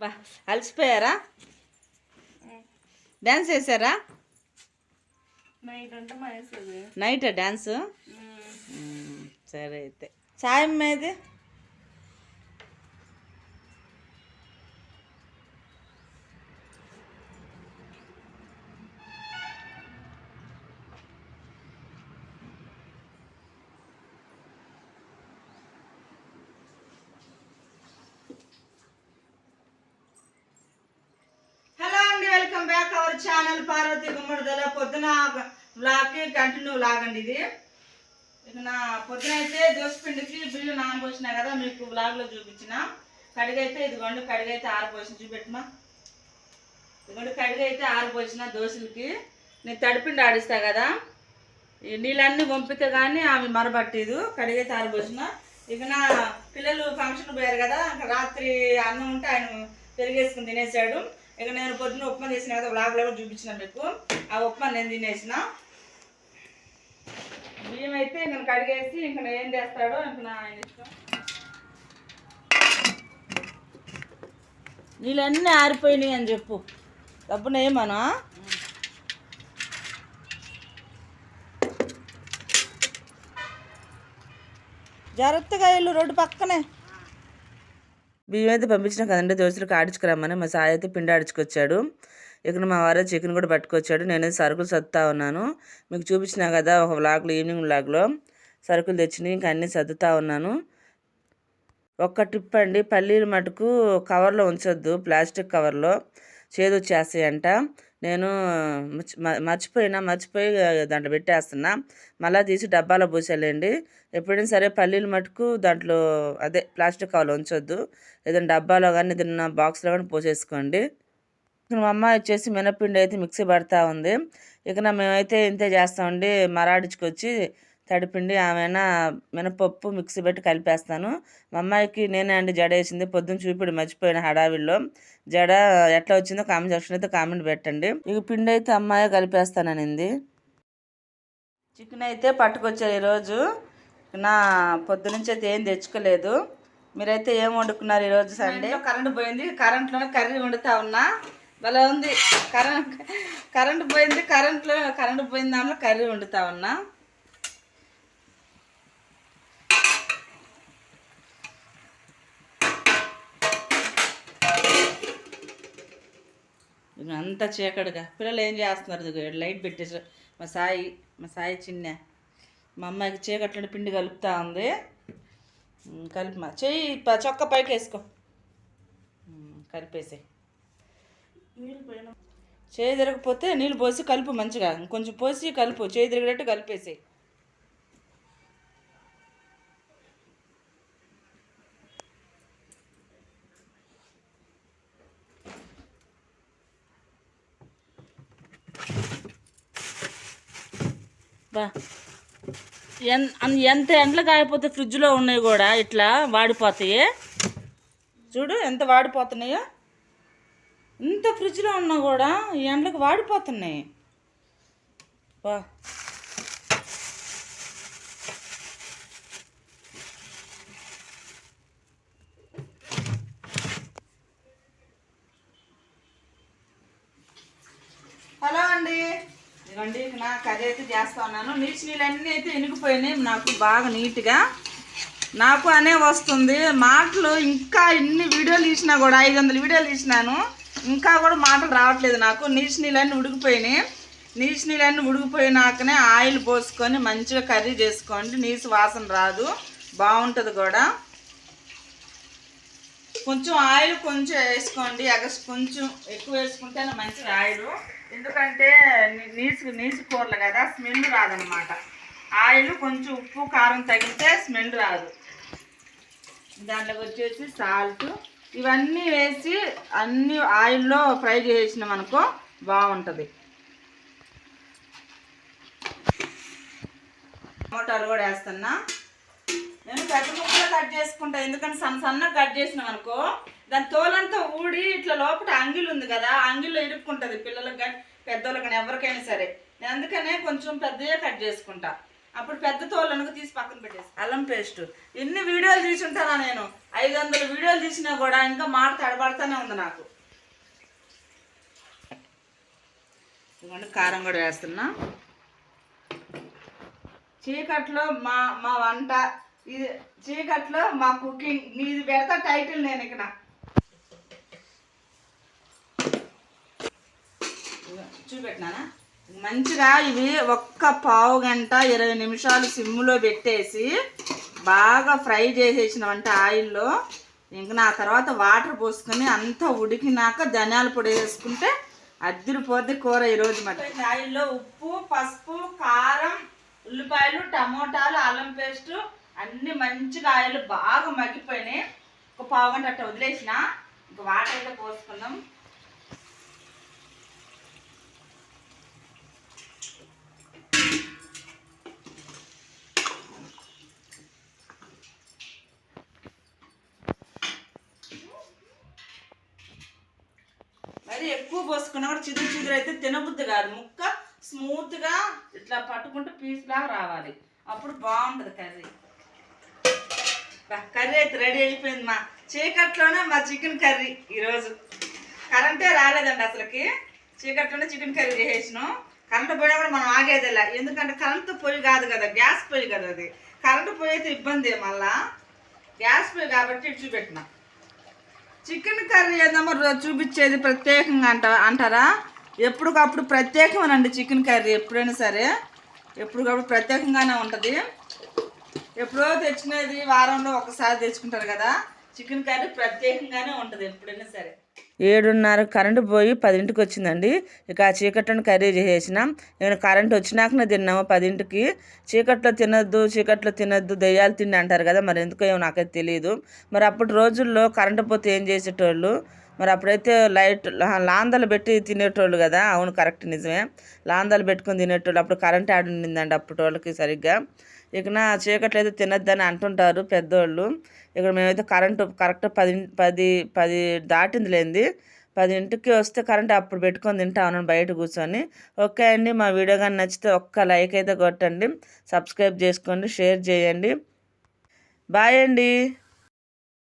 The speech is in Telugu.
బా అలసిపోయారా? డ్యాన్స్ వేసారా నైట్ డ్యాన్స్ సరే అయితే. సాయం మీది పార్వతి గుమ్మడిదల పొద్దున బ్లాగ్కి కంటిన్యూ లాగండి ఇది. ఇక నా పొద్దున అయితే దోసపిండికి బిల్లు నానబోసినా కదా మీకు బ్లాగ్లో చూపించిన. కడిగైతే ఇదిగోండి కడిగైతే ఆరబోసిన. చూపెట్టమా. ఇదిగోండి కడిగైతే ఆరబోసిన దోశలకి. నేను తడిపిండి ఆడిస్తా కదా. ఈ నీళ్ళన్నీ పంపితే కానీ ఆమె మరబట్టేదు. కడిగైతే ఆరబోసిన. ఇక నా పిల్లలు ఫంక్షన్ పోయారు కదా రాత్రి అన్నం ఉంటే ఆయన పెరిగేసుకుని తినేసాడు. ఇక నేను పొద్దున్న ఉప్మా చేసిన కదా బ్లాగ్లో కూడా చూపించిన మీకు. ఆ ఉప్మా నేను తినేసిన. బియ్యం అయితే ఇంక కడిగేసి ఇంక ఏం చేస్తాడో ఇంక నా ఆయన ఇష్టం. నీళ్ళన్నీ ఆరిపోయినాయి అని చెప్పు. డబ్బున ఏమనా? జాగ్రత్తగా వెళ్ళు రోడ్డు పక్కనే. బియ్యం అయితే పంపించిన కదండి దోశలకు ఆడించుకురమ్మని మా సాయి అయితే పిండి ఆడించుకొచ్చాడు ఇక్కడ మా వారే చికెన్ కూడా పట్టుకొచ్చాడు. నేనైతే సరుకులు సర్దుతా ఉన్నాను. మీకు చూపించిన కదా ఒక వ్లాగ్లో ఈవినింగ్ వ్లాగ్లో సరుకులు తెచ్చినాయి ఇంకా అన్నీ సర్దుతా ఉన్నాను. ఒక్క ట్రిప్ అండి. పల్లీలు మటుకు కవర్లో ఉంచొద్దు ప్లాస్టిక్ కవర్లో. చేదు వచ్చేస్తాయంట నేను మర్చిపోయినా మర్చిపోయి దాంట్లో పెట్టేస్తున్నా. మళ్ళీ తీసి డబ్బాలో పోసేయాలండి. ఎప్పుడైనా సరే పల్లీలు మటుకు దాంట్లో అదే ప్లాస్టిక్ కవర్లో ఉంచొద్దు. ఏదైనా డబ్బాలో కానీ ఏదైనా బాక్స్లో కానీ పోసేసుకోండి. మా అమ్మ వచ్చేసి మినపిండి అయితే మిక్సీ పడతా ఉంది. ఇక మేమైతే ఇంతే చేస్తామండి. మరాడించుకొచ్చి తడిపిండి ఆమెనా మినపప్పు మిక్సీ పెట్టి కలిపేస్తాను. మా అమ్మాయికి నేనే అండి జడ వేసింది. పొద్దున్న చూపిడు మర్చిపోయిన హడావిల్లో జడ ఎట్లా వచ్చిందో కామెంట్ సెక్షన్ అయితే కామెంట్ పెట్టండి. ఇక పిండి అయితే అమ్మాయి కలిపేస్తాననింది. చికెన్ అయితే పట్టుకొచ్చారు ఈరోజు. నా పొద్దు నుంచి అయితే ఏం తెచ్చుకోలేదు. మీరైతే ఏం వండుకున్నారు ఈరోజు సండే? కరెంట్ పోయింది. కరెంట్లోనే కర్రీ వండుతా ఉన్నా. భలే ఉంది. కరెంట్ కరెంట్ పోయింది. కరెంట్లో కరెంట్ పోయిన దాంట్లో కర్రీ వండుతా ఉన్నా. అంతా చీకటిగా. పిల్లలు ఏం చేస్తున్నారు ఇదిగో లైట్ పెట్టేసారు మా సాయి మా సాయి చిన్న మా అమ్మాయికి చీకట్లో పిండి కలుపుతా ఉంది. కలిపి మా చెయ్యి చొక్క పైకి వేసుకో. కలిపేసే. చేయి తిరగకపోతే నీళ్ళు పోసి కలుపు మంచిగా. ఇంకొంచెం పోసి కలుపు చేయి తిరిగేటట్టు కలిపేసి బా ఎన్ అన్- ఎంత ఎండలు కాయపోతే ఫ్రిడ్జ్లో ఉన్నాయి కూడా ఇట్లా వాడిపోతాయి. చూడు ఎంత వాడిపోతున్నాయో. ఇంత ఫ్రిడ్జ్లో ఉన్నా కూడా ఈ ఎండలకు వాడిపోతున్నాయి. వా హలో అండి ఇదిగోండి నా కర్రీ అయితే చేస్తా ఉన్నాను. నీచు నీళ్ళన్నీ అయితే ఇనిగిపోయినాయి. నాకు బాగా నీట్గా నాకు అనే వస్తుంది. మాటలు ఇంకా ఇన్ని వీడియోలు తీసినా కూడా ఐదు వందల వీడియోలు తీసినాను. ఇంకా కూడా మాటలు రావట్లేదు నాకు. నీచు నీళ్ళన్నీ ఉడికిపోయినాయి నీచు నీళ్ళన్నీ ఉడికిపోయినాకనే ఆయిల్ పోసుకొని మంచిగా కర్రీ చేసుకోండి. నీచు వాసన రాదు. బాగుంటుంది కూడా. కొంచెం ఆయిల్ కొంచెం వేసుకోండి. అగస్ కొంచెం ఎక్కువ వేసుకుంటే మంచిది ఆయిల్ ఎందుకంటే నీసు నీసు కూరలు కదా స్మెల్ రాదనమాట ఆయిల్ కొంచెం ఉప్పు కారం తగిలితే స్మెల్ రాదు. దాంట్లోకి వచ్చేసి సాల్ట్. ఇవన్నీ వేసి అన్ని ఆయిల్లో ఫ్రై చేసినాం అనుకో బాగుంటుంది. టమోటాలు కూడా వేస్తున్నా. నేను పెద్ద ముక్కలు కట్ చేసుకుంటా. ఎందుకంటే సన్న సన్నగా కట్ చేసినాం అనుకో దాని తోలంతా ఊడి ఇట్లా లోపల అంగిల్ ఉంది కదా అంగిల్లో ఇరుక్కుంటుంది పిల్లలకు కానీ పెద్దోళ్ళకి కానీ ఎవరికైనా సరే. నేను అందుకనే కొంచెం పెద్దగా కట్ చేసుకుంటా. అప్పుడు పెద్ద తోళ్ళను తీసి పక్కన పెట్టేసి అల్లం పేస్ట్. ఎన్ని వీడియోలు తీసి ఉంటానా నేను? ఐదు వందల వీడియోలు తీసినా కూడా ఇంకా మాట తడబడతానే ఉంది నాకు. ఇదిగోండి కారం కూడా వేస్తున్నా. చీకట్లో మా మా వంట ఇది చీకట్లో మా కుకింగ్ నీది పెడతా టైటిల్ నేను ఇక్కడ. చూపెట్టినానా? మంచిగా ఇవి ఒక్క పావు గంట ఇరవై నిమిషాలు సిమ్లో పెట్టేసి బాగా ఫ్రై చేసేసినామంటే ఆయిల్లో. ఇంక నా తర్వాత వాటర్ పోసుకొని అంతా ఉడికినాక ధనియాల పొడి వేసుకుంటే అద్దరిపోద్ది కూర ఈరోజు మరి. ఆయిల్లో ఉప్పు పసుపు కారం ఉల్లిపాయలు టమోటాలు అల్లం పేస్టు అన్ని మంచిగా ఆయిల్ బాగా మగ్గిపోయినాయి. ఒక పావు గంట అట్లా వదిలేసిన ఇంక వాటర్ అయితే పోసుకుందాం. మరి ఎక్కువ పోసుకున్నా కూడా చిదురు చిదురు అయితే తినబుద్ది కాదు. ముక్క స్మూత్గా ఇట్లా పట్టుకుంటే పీస్లాగా రావాలి. అప్పుడు బాగుంటుంది కర్రీ. కర్రీ అయితే రెడీ అయిపోయింది మా చీకట్లోనే మా చికెన్ కర్రీ ఈరోజు. కరెంటే రాలేదండి అసలుకి. చీకట్లోనే చికెన్ కర్రీ చేసేసినాం. కరెంటు పోయినా కూడా మనం ఆగేదిలా. ఎందుకంటే కరెంటు పొయ్యి కాదు కదా గ్యాస్ పొయ్యి కదా అది. కరెంటు పొయ్యి అయితే ఇబ్బంది మళ్ళా? గ్యాస్ పొయ్యి కాబట్టి ఇటు చూపెట్టినా. చికెన్ కర్రీ ఏదమ్మా చూపించేది ప్రత్యేకంగా అంట అంటారా? ఎప్పటికప్పుడు ప్రత్యేకమేనండి చికెన్ కర్రీ ఎప్పుడైనా సరే. ఎప్పటికప్పుడు ప్రత్యేకంగానే ఉంటుంది. ఎప్పుడో తెచ్చుకునేది వారంలో ఒకసారి తెచ్చుకుంటారు కదా. చికెన్ కర్రీ ప్రత్యేకంగానే ఉంటుంది ఎప్పుడైనా సరే. ఏడున్నర కరెంటు పోయి పదింటికి వచ్చిందండి. ఇక ఆ చీకట్లను కర్రీ చేసేసినాం. నేను కరెంట్ వచ్చినాకనే తిన్నాము పదింటికి. చీకట్లో తినొద్దు చీకట్లో తినొద్దు దెయ్యాలు తిండి అంటారు కదా. మరి ఎందుకో ఏమో నాకైతే తెలియదు మరి అప్పుడు రోజుల్లో కరెంటు పోతే ఏం చేసేటోళ్ళు? మరి అప్పుడైతే లైట్ లాందలు పెట్టి తినేటోళ్ళు కదా. అవును కరెక్ట్ నిజమే. లాందలు పెట్టుకొని తినేటోళ్ళు. అప్పుడు కరెంట్ యాడ్ ఉండిందండి అప్పటి వాళ్ళకి సరిగ్గా. ఇక నా చీకట్లో అయితే తినొద్దని అంటుంటారు పెద్దోళ్ళు. ఇక్కడ మేమైతే కరెంటు కరెక్ట్ పది పది పది దాటింది లేంది. పదింటికి వస్తే కరెంట్ అప్పుడు పెట్టుకొని తింటా ఉన్నాను బయట కూర్చొని. ఓకే అండి మా వీడియో కానీ నచ్చితే ఒక్క లైక్ అయితే కొట్టండి. సబ్స్క్రైబ్ చేసుకోండి షేర్ చేయండి. బాయ్ అండి.